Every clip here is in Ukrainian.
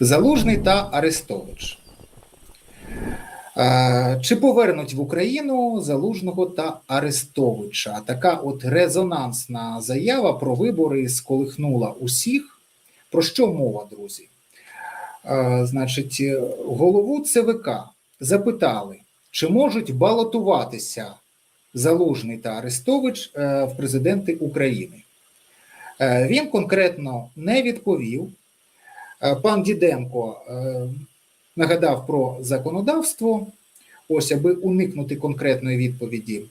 Залужний та Арестович. Чи повернуть в Україну Залужного та Арестовича? Така от резонансна заява про вибори сколихнула усіх. Про що мова, друзі? Значить, голову ЦВК запитали, чи можуть балотуватися Залужний та Арестович е, в президенти України. Е, Він конкретно не відповів. Е, Пан Діденко е, нагадав про законодавство. Ось, аби уникнути конкретної відповіді,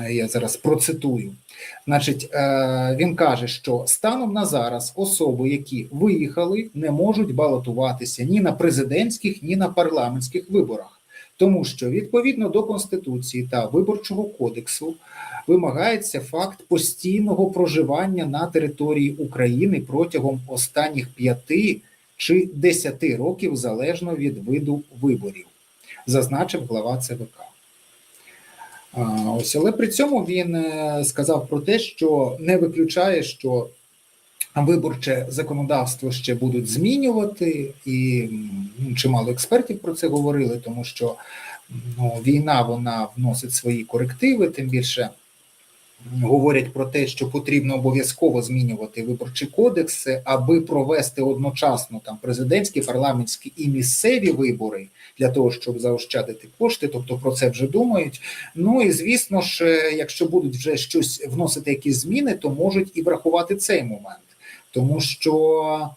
е, я зараз процитую. Значить, він каже, що станом на зараз особи, які виїхали, не можуть балотуватися ні на президентських, ні на парламентських виборах, тому що відповідно до Конституції та Виборчого кодексу вимагається факт постійного проживання на території України протягом останніх п'яти чи 10 років залежно від виду виборів, зазначив глава ЦВК. Ось, але при цьому він е, сказав про те, що не виключає, що виборче законодавство ще будуть змінювати, і чимало експертів про це говорили, тому що ну, війна вона вносить свої корективи, тим більше говорять про те, що потрібно обов'язково змінювати виборчий кодекс, аби провести одночасно там президентські, парламентські і місцеві вибори для того, щоб заощадити кошти. Тобто про це вже думають. Ну і звісно ж, е, якщо будуть вже щось вносити якісь зміни, то можуть і врахувати цей момент, тому що.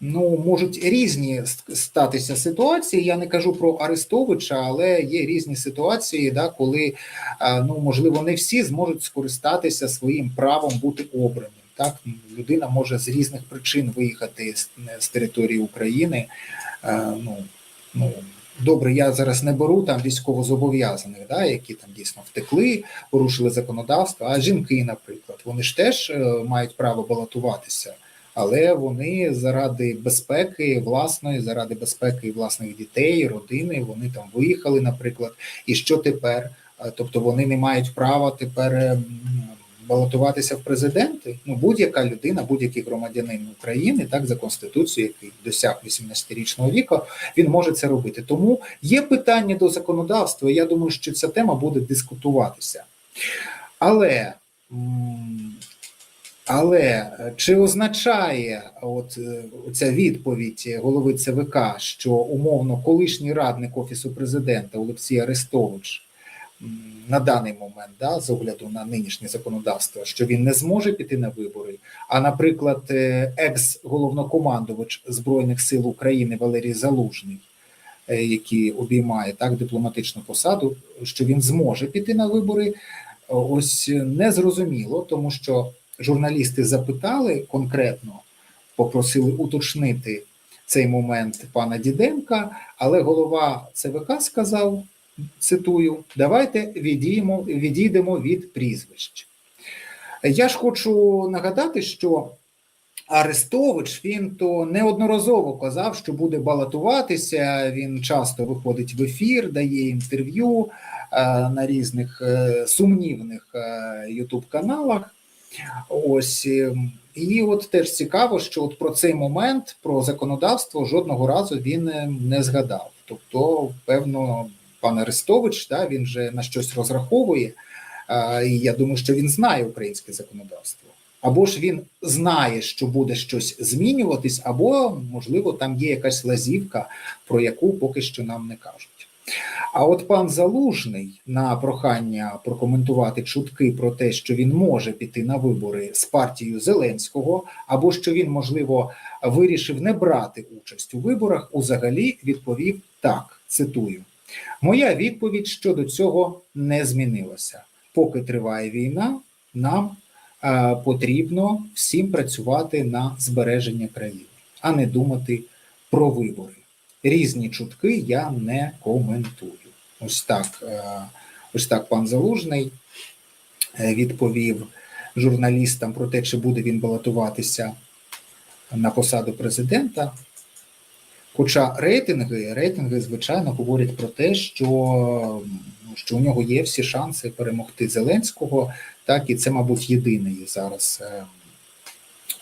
Ну, можуть різні статися ситуації. Я не кажу про Арестовича, але є різні ситуації, да, коли ну можливо не всі зможуть скористатися своїм правом бути обраним. Так, людина може з різних причин виїхати з, з території України. Ну, ну добре, я зараз не беру там військовозобов'язаних, да, які там дійсно втекли, порушили законодавство. А жінки, наприклад, вони ж теж е, мають право балотуватися але вони заради безпеки власної, заради безпеки власних дітей, родини, вони там виїхали, наприклад. І що тепер? Тобто вони не мають права тепер ем, балотуватися в президенти. Ну, будь-яка людина, будь-який громадянин України, так за конституцією, який досяг 18-річного віку, він може це робити. Тому є питання до законодавства. Я думаю, що ця тема буде дискутуватися. Але але е, чи означає от е, ця відповідь голови ЦВК, що умовно колишній радник офісу президента Олексій Арестович на даний момент, да, з огляду на нинішнє законодавство, що він не зможе піти на вибори? А, наприклад, е, екс-головнокомандувач збройних сил України Валерій Залужний, який обіймає так дипломатичну посаду, що він зможе піти на вибори? Ось не зрозуміло, тому що журналісти запитали конкретно, попросили уточнити цей момент пана Діденка, але голова ЦВК сказав: цитую: давайте відіймо, відійдемо від прізвищ. Я ж хочу нагадати, що Арестович він то неодноразово казав, що буде балотуватися. Він часто виходить в ефір, дає інтерв'ю е, на різних е, сумнівних ютуб каналах. Ось ем, і от теж цікаво, що от про цей момент, про законодавство жодного разу він ем, не згадав. Тобто, певно, пан Арестович да, він вже на щось розраховує, і я думаю, що він знає українське законодавство. Або ж він знає, що буде щось змінюватись, або, можливо, там є якась лазівка, про яку поки що нам не кажуть. А от пан Залужний на прохання прокоментувати чутки про те, що він може піти на вибори з партією Зеленського, або що він, можливо, вирішив не брати участь у виборах, узагалі відповів так: цитую: Моя відповідь щодо цього не змінилася. Поки триває війна, нам е, потрібно всім працювати на збереження країни, а не думати про вибори різні чутки я не коментую. Ось так, е, ось так пан Залужний е, відповів журналістам про те, чи буде він балотуватися на посаду президента. Хоча рейтинги, рейтинги, звичайно, говорять про те, що ну, що у нього є всі шанси перемогти Зеленського, так і це, мабуть, єдиний зараз е,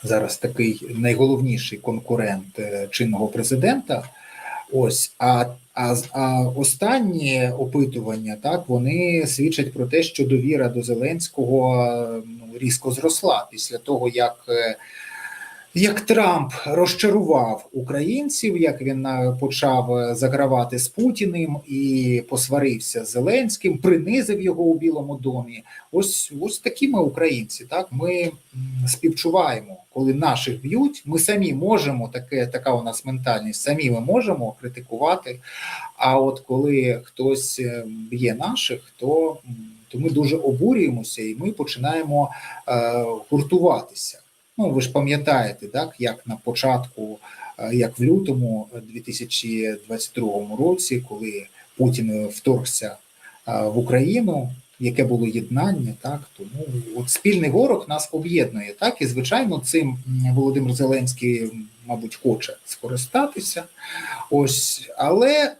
зараз такий найголовніший конкурент чинного президента. Ось, а, а, а останні опитування так вони свідчать про те, що довіра до Зеленського ну, різко зросла після того, як, е, як Трамп розчарував українців, як він е, почав е, загравати з Путіним і посварився з Зеленським, принизив його у Білому домі. Ось ось такі ми українці. Так ми співчуваємо, коли наших б'ють. Ми самі можемо таке, така у нас ментальність. Самі ми можемо критикувати. А от коли хтось е, б'є наших, то, то ми дуже обурюємося, і ми починаємо е, гуртуватися. Ну ви ж пам'ятаєте, так як на початку, е, як в лютому 2022 році, коли Путін вторгся е, в Україну, яке було єднання, так тому от спільний ворог нас об'єднує, так і звичайно, цим Володимир Зеленський, мабуть, хоче скористатися. Ось, але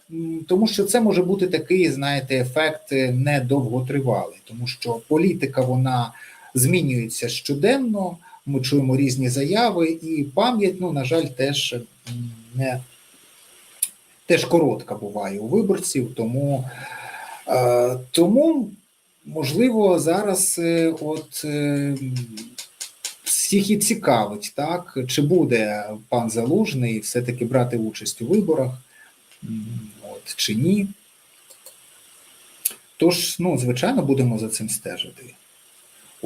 тому що це може бути такий, знаєте, ефект е, недовготривалий, тому що політика вона змінюється щоденно. Ми чуємо різні заяви, і пам'ять, ну, на жаль, теж не теж коротка буває у виборців, тому, е, тому можливо, зараз е, от е, всіх і цікавить, так, чи буде пан Залужний все-таки брати участь у виборах, от, чи ні. Тож, ну, звичайно, будемо за цим стежити.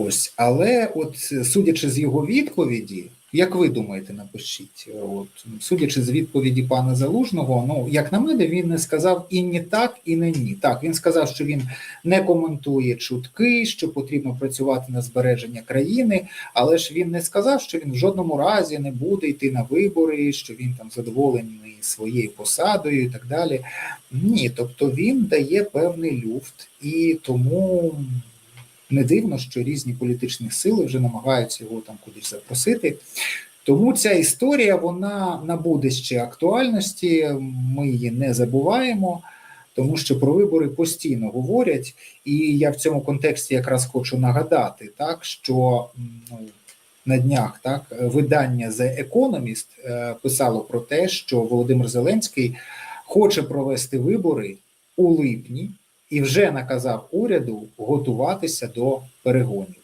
Ось, але от судячи з його відповіді, як ви думаєте, напишіть, от судячи з відповіді пана Залужного, ну як на мене, він не сказав і не так, і не ні. Так, він сказав, що він не коментує чутки, що потрібно працювати на збереження країни, але ж він не сказав, що він в жодному разі не буде йти на вибори, що він там задоволений своєю посадою і так далі. Ні, тобто він дає певний люфт, і тому не дивно, що різні політичні сили вже намагаються його там кудись запросити. Тому ця історія вона набуде ще актуальності. Ми її не забуваємо, тому що про вибори постійно говорять. І я в цьому контексті якраз хочу нагадати, так що ну, на днях так видання The Economist е, писало про те, що Володимир Зеленський хоче провести вибори у липні і вже наказав уряду готуватися до перегонів.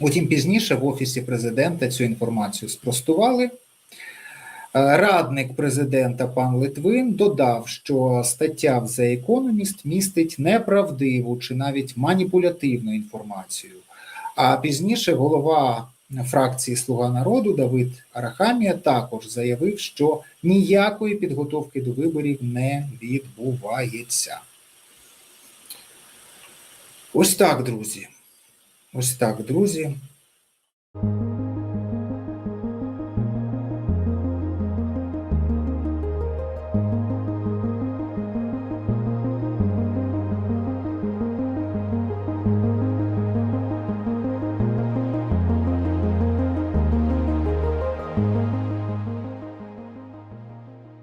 Утім, пізніше в Офісі президента цю інформацію спростували. Е, Радник президента пан Литвин додав, що стаття в The Economist містить неправдиву чи навіть маніпулятивну інформацію. А пізніше голова фракції Слуга народу Давид Арахамія також заявив, що ніякої підготовки до виборів не відбувається. Ось так, друзі. Ось так, друзі.